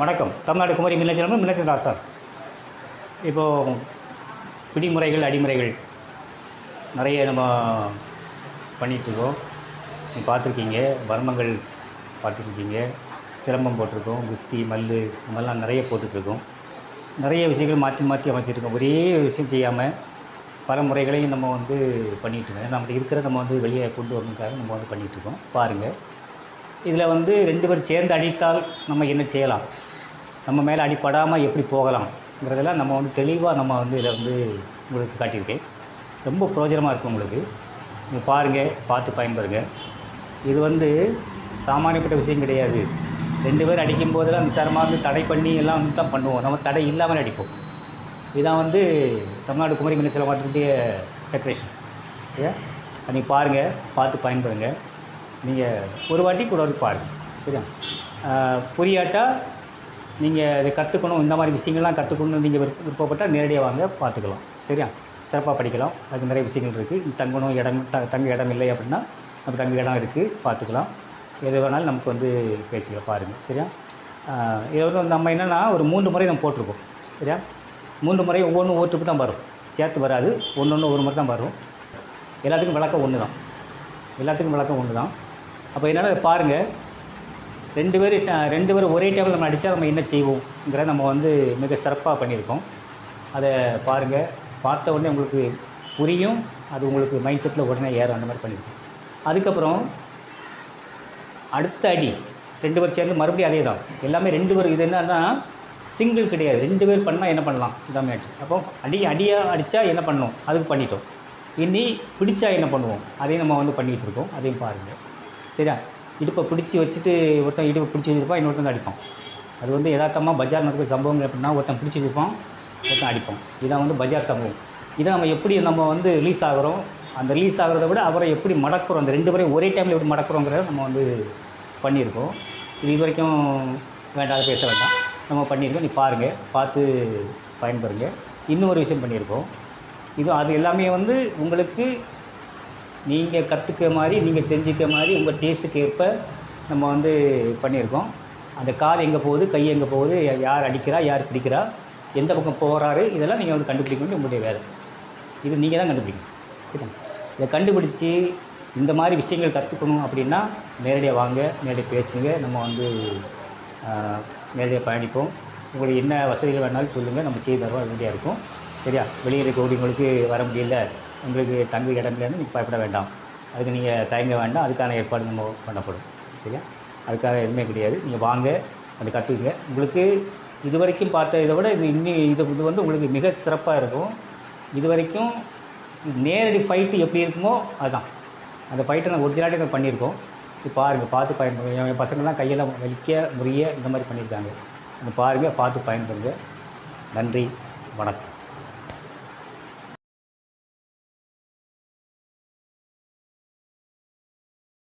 வணக்கம். தமிழ்நாடு குமரி மில்லச்சலம் மில்லச்சல் ராசார் இப்போது பிடிமுறைகள் அடிமுறைகள் நிறைய நம்ம பண்ணிகிட்ருக்கோம் நீ பார்த்துருக்கீங்க வர்மங்கள் பார்த்துருக்கீங்க சிலம்பம் போட்டிருக்கோம் குஸ்தி மல்லு இந்த மாதிரிலாம் நிறைய போட்டுட்ருக்கோம் நிறைய விஷயங்கள் மாற்றி மாற்றி அமைச்சிருக்கோம். ஒரே விஷயம் செய்யாமல் பல முறைகளையும் நம்ம வந்து பண்ணிகிட்ருக்கோம் நம்மகிட்ட இருக்கிற நம்ம வந்து வெளியே கொண்டு வரணுக்காக நம்ம வந்து பண்ணிகிட்ருக்கோம் பாருங்கள் இதில் வந்து ரெண்டு பேர் சேர்ந்து அடித்தால் நம்ம என்ன செய்யலாம்? நம்ம மேலே அடிப்படாமல் எப்படி போகலாம்ங்கிறதெல்லாம் நம்ம வந்து தெளிவாக நம்ம வந்து இதில் வந்து உங்களுக்கு காட்டியிருக்கேன். ரொம்ப பிரயோஜனமாக இருக்கும் உங்களுக்கு. நீங்கள் பாருங்கள் பார்த்து பயன்பெறுங்க இது வந்து சாமானியப்பட்ட விஷயம் கிடையாது. ரெண்டு பேர் அடிக்கும் போதெல்லாம் விசாரமாக வந்து தடை பண்ணி எல்லாம் வந்து தான் பண்ணுவோம். நம்ம தடை இல்லாமல் அடிப்போம். இதான் வந்து தமிழ்நாடு குமரி மின்ன மாவட்டத்துடைய டெக்கரேஷன் ஓகே நீங்கள் பாருங்கள் பார்த்து பயன்படுங்க. நீங்கள் ஒரு வாட்டி கூட ஒரு பாருங்கள் சரியா? புரியாட்டா? நீங்கள் இதை கற்றுக்கணும் இந்த மாதிரி விஷயங்கள்லாம் கற்றுக்கணும்னு நீங்கள் விருப்ப விருப்பப்பட்டால் நேரடியாக வாங்க பார்த்துக்கலாம் சரியா? சிறப்பாக படிக்கலாம் அதுக்கு நிறைய விஷயங்கள் இருக்குது தங்கணும் இடம் த தங்க இடம் இல்லை அப்படின்னா நம்ம தங்க இடம் இருக்குது பார்த்துக்கலாம். எது வேணாலும் நமக்கு வந்து பேசிக்கலாம் பாருங்கள் சரியா? இதை வந்து நம்ம என்னென்னா ஒரு மூன்று முறை நம்ம போட்டிருக்கோம் சரியா? மூன்று முறை ஒவ்வொன்றும் ஓட்டுக்கு தான் வரும். சேர்த்து வராது ஒன்று ஒன்று ஒரு முறை தான் வரும். எல்லாத்துக்கும் விளக்கம் ஒன்று தான் எல்லாத்துக்கும் விளக்கம் ஒன்று தான் அப்போ என்னென்னா பாருங்கள் ரெண்டு பேர் ரெண்டு பேரும் ஒரே டைமில் நம்ம அடித்தா நம்ம என்ன செய்வோங்கிற நம்ம வந்து மிக சிறப்பாக பண்ணியிருக்கோம். அதை பாருங்கள் பார்த்த உடனே உங்களுக்கு புரியும். அது உங்களுக்கு மைண்ட் செட்டில் உடனே ஏறும். அந்த மாதிரி பண்ணியிருக்கோம். அதுக்கப்புறம் அடுத்த அடி. ரெண்டு பேர் சேர்ந்து மறுபடியும் அதே தான். எல்லாமே ரெண்டு பேர் இது என்னன்னா சிங்கிள் கிடையாது. ரெண்டு பேர் பண்ணால் என்ன பண்ணலாம்? இதான் மேட்ரு அப்போ அடி அடியாக அடித்தா என்ன பண்ணணும்? அதுக்கு பண்ணிட்டோம். இனி பிடிச்சா என்ன பண்ணுவோம்? அதையும் நம்ம வந்து பண்ணி வச்சுருக்கோம் அதையும் பாருங்கள் சரியா? இடுப்பை பிடிச்சி வச்சுட்டு ஒருத்தன் இடுப்பை பிடிச்சி வச்சுருப்பான் இன்னொருத்தன் அடிப்பான். அது வந்து யதார்த்தமாக பஜார் நடக்கிற சம்பவங்கள் எப்படின்னா ஒருத்தன் பிடிச்சி வச்சுருப்பான் ஒருத்தன் அடிப்பான். இதான் வந்து பஜார் சம்பவம். இதை நம்ம எப்படி நம்ம வந்து ரிலீஸ் ஆகிறோம்? அந்த ரிலீஸ் ஆகிறத விட அவரை எப்படி மடக்குறோம்? அந்த ரெண்டு பேரையும் ஒரே டைமில் எப்படி மடக்கிறோங்கிறத நம்ம வந்து பண்ணியிருக்கோம். இது இது வரைக்கும் வேண்டாத பேச வேண்டாம். நம்ம பண்ணியிருக்கோம். நீ பாருங்கள் பார்த்து பயன்பெறுங்க. இன்னும் ஒரு விஷயம் பண்ணியிருக்கோம். இது அது எல்லாமே வந்து உங்களுக்கு நீங்கள் கற்றுக்க மாதிரி நீங்கள் தெரிஞ்சுக்க மாதிரி உங்கள் டேஸ்ட்டுக்கு ஏற்ப நம்ம வந்து பண்ணியிருக்கோம். அந்த கால் எங்கே போகுது கை எங்கே போகுது யார் அடிக்கிறா யார் பிடிக்கிறா எந்த பக்கம் போகிறாரு இதெல்லாம் நீங்கள் வந்து கண்டுபிடிக்க வேண்டிய உங்களுடைய வேலை. இது நீங்கள் தான் கண்டுபிடிக்கணும். சரிங்களா? இதை கண்டுபிடிச்சி இந்த மாதிரி விஷயங்கள் கற்றுக்கணும் அப்படின்னா நேரடியாக வாங்க நேரடியாக பேசுங்க நம்ம வந்து நேரடியாக பயணிப்போம். உங்களுக்கு என்ன வசதிகள் வேணாலும் சொல்லுங்கள் நம்ம செய்து தருவோம் ரெடியாக இருக்கும். சரியா? வெளியில் இருக்கக்கூடியவங்களுக்கு வர முடியல. உங்களுக்கு தங்கு இடம் இல்லைன்னு நீங்கள் பயப்பட வேண்டாம். அதுக்கு நீங்கள் தயங்க வேண்டாம். அதுக்கான ஏற்பாடு நம்ம பண்ணப்படும். சரியா? அதுக்காக எதுவுமே கிடையாது. நீங்கள் வாங்க அதை கற்றுக்குங்க உங்களுக்கு இது வரைக்கும் பார்த்த இதை விட இது இன்னி இது இது வந்து உங்களுக்கு மிக சிறப்பாக இருக்கும். இது வரைக்கும் நேரடி ஃபைட்டு எப்படி இருக்குமோ அதுதான். அந்த ஃபைட்டை நான் ஒரிஜினாலிட்டி பண்ணியிருக்கோம். இது பாருங்கள் பார்த்து பயன்படுங்க என் பசங்கள்லாம் கையெல்லாம் வலிக்க முறிய இந்த மாதிரி பண்ணியிருக்காங்க. நீங்கள் பாருங்கள் பார்த்து பயன்படுங்க நன்றி வணக்கம்.